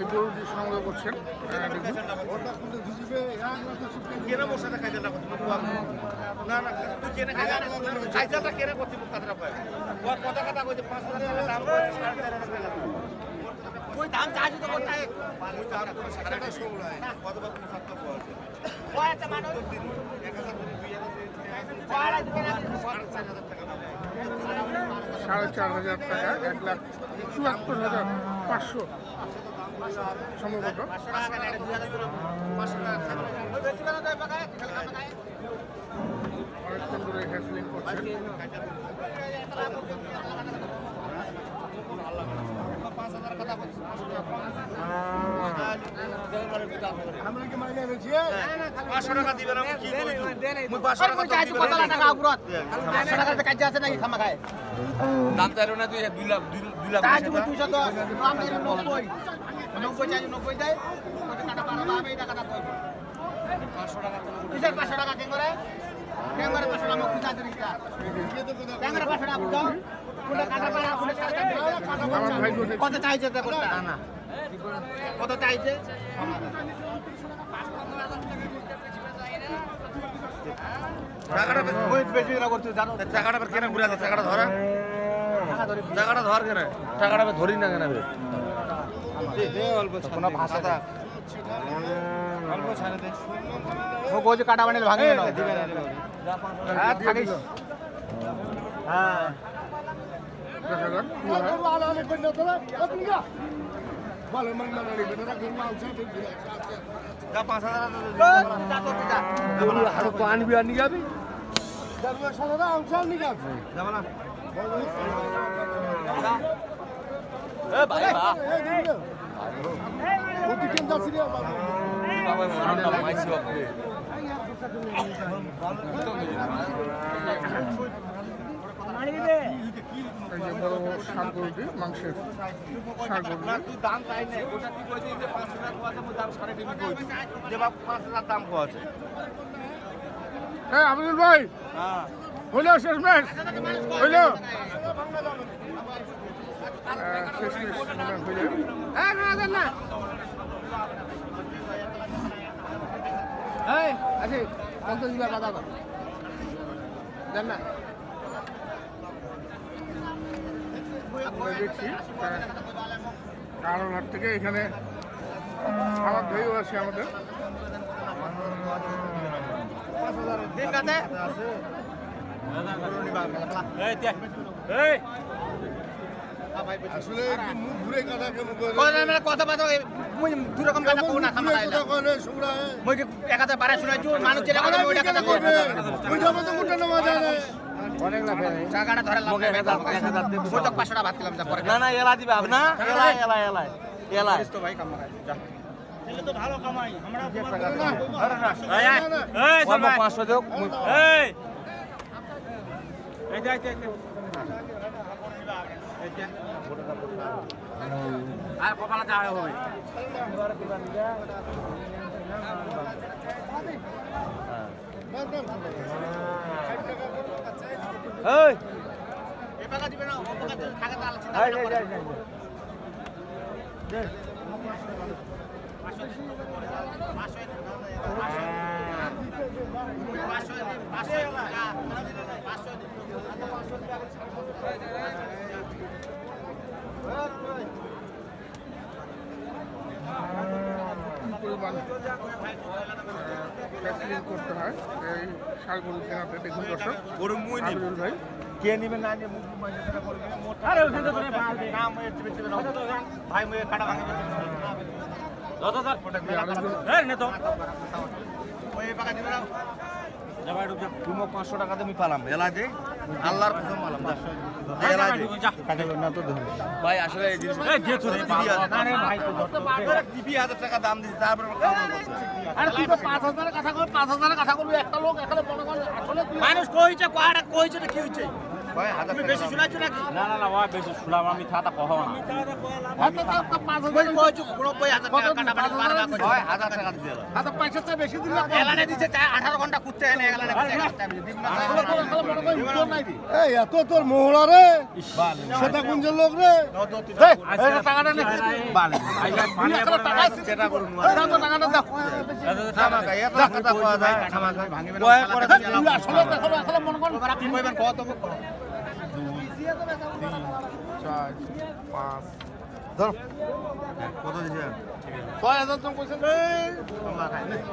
এই গরুটি সংগ্রহ করছেন কথা কইতে 5000 টাকা দাম করে সাড়ে চার হাজার টাকা কই দাম চাইছি তো কোথায় মুই দাম তো। টাকা কত বার তুমি সাতটা পাওয়া ওই একটা মানুষ 1000 টাকা দাম সাড়ে চার হাজার টাকা এক লাখ চুয়াত্তর হাজার পাঁচশো হ্যাসলিং করছেন পাঁচশো টাকা দিবে না কি মুই পাঁচশো টাকা দাম চাইলো না তুই দুই লাখ দুই কত চাইছে কত চাইছে? টাকাটা কেন ঘুরে টাকাটা ধরা। টাকাটা ধর কেন। টাকাটা ধরি না কেন অল্প ভাষা ও কইছে কাটা বানালে ভাঙে না হ্যাঁ থাকিস। হ্যাঁ। দেখা যাক কি হয় যা পাঁচ হাজার পানি বিয়ার নিয়ে যাবি যাবা না এই যে বড় ষাট মাংসের ষাট দাম চাই না ওটা তুই কইছিস যে পাঁচ হাজার কোয়া আছে দাম সাড়ে তিন কইছিস যে বাপ পাঁচ হাজার দাম কোয়া আছে। হ্যাঁ আব্দুল ভাই হ্যাঁ। হইল শেষ ম্যাচ? হইল? শেষ ম্যাচ হইল এই আছে পঞ্চাশ দিবার কথা দেন না। আমরা দেখছি কারণহাট থেকে এখানে আমার ভাইও আছে আমাদের আসলে মুখ ঘুরে কাটা কেন কথা কথা বাতা মুই দুই রকম কথা কও না খামা কথা মুই শুনাইছো মানুষ কথা কথা নামা যায় না জায়গাটা ধরে লাভ নাই মুই তো 500 টাকা ভাত খেলাম যা না না এলা দিবে। না এলা এলা এলা এলা তো ভাই কাম যা। পাঁচশো দেও। আর কপালে যাওয়া হবে এই এই টাকা দিবে না ও টাকা থাকে তো আলোচনা কি পরিমাণ ফ্যাসিলিং করতে হয়। এই শাল গরু কেনাতে দেখুন দর্শক গরু মুই নিব ভাই। কে নিবে না মুখ করবে আরে ওখানে তো না মুই না ভাই মুই কাটা ভাঙে যত যত এই নে তো। ওই টাকা দিবে না। তুমি পাঁচশো টাকা তুমি পালাম। এলা দে আল্লাহর কসম পালাম দে ভাই আসলে এই জিনিস টিভি হাজার টাকা দাম দিছি তারপর খাওয়া করছে আরে তুই তো পাঁচ হাজারের কথা কর পাঁচ হাজারের কথা করবি একটা লোক এখানে কর আসলে মানুষ কইছে কয়টা কইছে কি হইছে? তুমি বেশি শোনাচ্ছ নাকি? না না না ওয়া বেশি শুনলাম আমি থাকা কহ না। হয়তো তো তো পাঁচ ওই হাজার কইছো নব্বই হাজার টাকা কাটা বাড়ি বারবার কইছো। কয় হাজার টাকা দিয়ে দাও। হাতে পয়সা চেয়ে বেশি দিলে এলানে দিছে চা- আঠারো ঘণ্টা এই এত তোর মোহরা রে সেটা কুঞ্জের লোক রে টাকাটা তুমি। তুমি মনে পাঁচ। ধরো। কত দিছে? ছয় হাজার জন কইছেন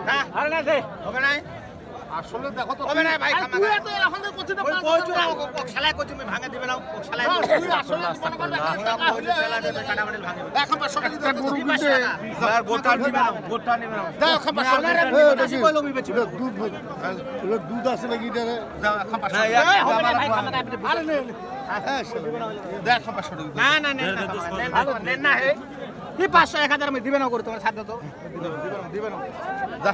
হ্যাঁ আরে না হবে নাই আসলে দেখো তো হবে না ভাই। তুই এত এখন থেকে করছিস না না ও- ও খেলায় কইছো আমি ভাঙে দিবে না ও খেলায় তুই আসলে মনে কর কইছো দিবে কাটা বাড়ি এখন টাকা দিতে? আর গোটা নিবে না, গোটা নিবে না। দাও এখন পাঁচশো টাকা আপনারা এই, বেশি কইলো আমি বেচি দুধ ভাই- এটা দুধ আছে নাকি দাও, এখন না, টাকা। হবে না ভাই, খামাখা আরে নে নে। হ্যাঁ। দেখ টাকা না না না না, না হে কি পাঁচশো এক হাজার আমি দিবে না করে তোমার সাথে তো যা। দাও না। এই,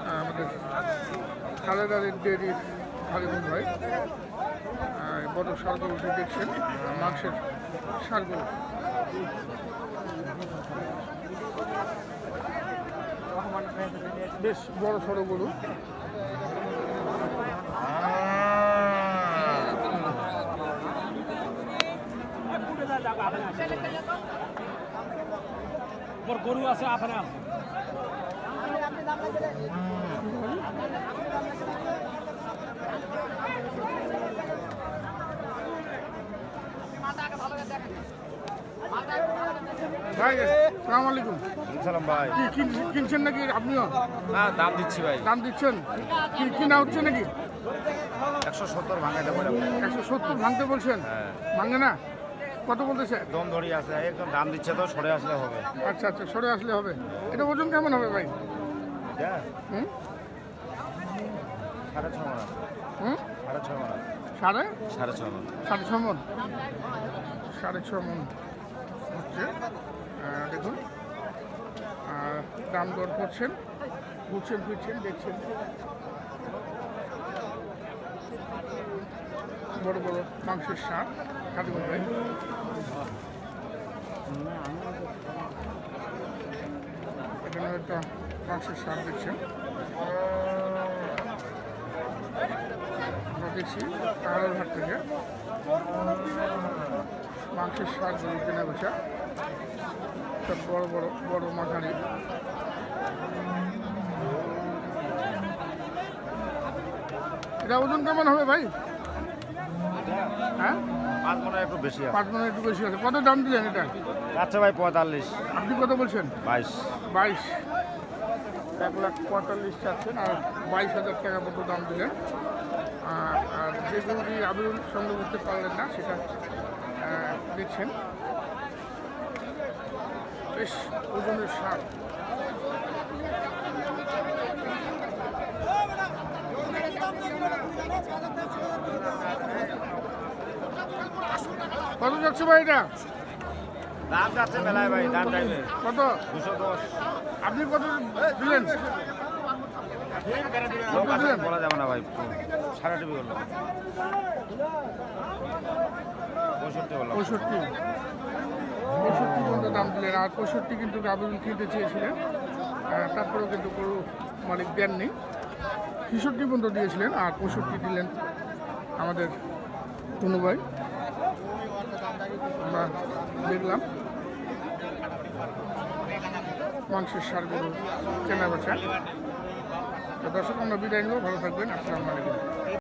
খালেদা ডেয়ারির খালিমুন ভাই বড় সারগুলোটি দেখছেন মাংসের সারগুলো। বেশ বড় সড়ো গরু মোর গরু আছে আপনার। ভাই সালাম আলাইকুম। সালাম ভাই। কি কিন- কিনছেন নাকি আপনিও? না দাম দিচ্ছি ভাই। দাম দিচ্ছেন? কি কিনা হচ্ছে নাকি? একশো সত্তর ভাঙাই দেবো একশো সত্তর ভাঙতে বলছেন? হ্যাঁ। ভাঙে না? কত বলতেছে? দম ধরি আছে একদম দাম দিচ্ছে তো সরে আসলে হবে। আচ্ছা আচ্ছা সরে আসলে হবে। এটা ওজন কেমন হবে ভাই? হ্যাঁ হুম? সাড়ে ছ মন আছে। হুম? সাড়ে ছ মন আছে। সাড়ে? সাড়ে ছ মন। সাড়ে ছ মন? সাড়ে ছ মন হচ্ছে দেখুন দাম দর করছেন ঘুরছেন ফিরছেন দেখছেন। বড় বড় মাংসের খালি ভাই এখানে একটা মাংসের স্বাদ দেখছেন। পাহাড়ের ঘাট থেকে। মাংসের স্বাদ কেনা বেচা। সব বড় বড় বড় মাঝারি। এটা ওজন কেমন হবে ভাই? হ্যাঁ? পাঁচ মনে একটু বেশি আছে। পাঁচ মনে একটু বেশি আছে। কত দাম দিলেন এটা? আচ্ছা ভাই পঁয়তাল্লিশ। আপনি কত বলছেন? বাইশ। বাইশ। এক লাখ পঁয়তাল্লিশ চাচ্ছেন আর বাইশ হাজার টাকা মতো দাম দিলেন। আর যে গরুটি আবিরুল সংগ্রহ করতে পারলেন না সেটা দেখছেন। বেশ ওজনের সার। কত যাচ্ছে ভাই এটা? দাম যাচ্ছে মেলায় ভাই দাম চাইবে কত? দুশো দশ। আপনি কত দিলেন? বলা যাবে না ভাই সাড়ে টিভি করল পঁয়ষট্টি পঁয়ষট্টি পর্যন্ত দাম দিলেন আর পঁয়ষট্টি কিন্তু আবেদন কিনতে চেয়েছিলেন। তারপরেও কিন্তু গরু মালিক দেননি। ছেষট্টি পর্যন্ত দিয়েছিলেন, আর পঁয়ষট্টি দিলেন আমাদের কোনো ভাই। আমরা দেখলাম মাংসের সার কেনা বেচা দর্শক আমরা বিদায় নেব। ভালো থাকবেন। আসসালামু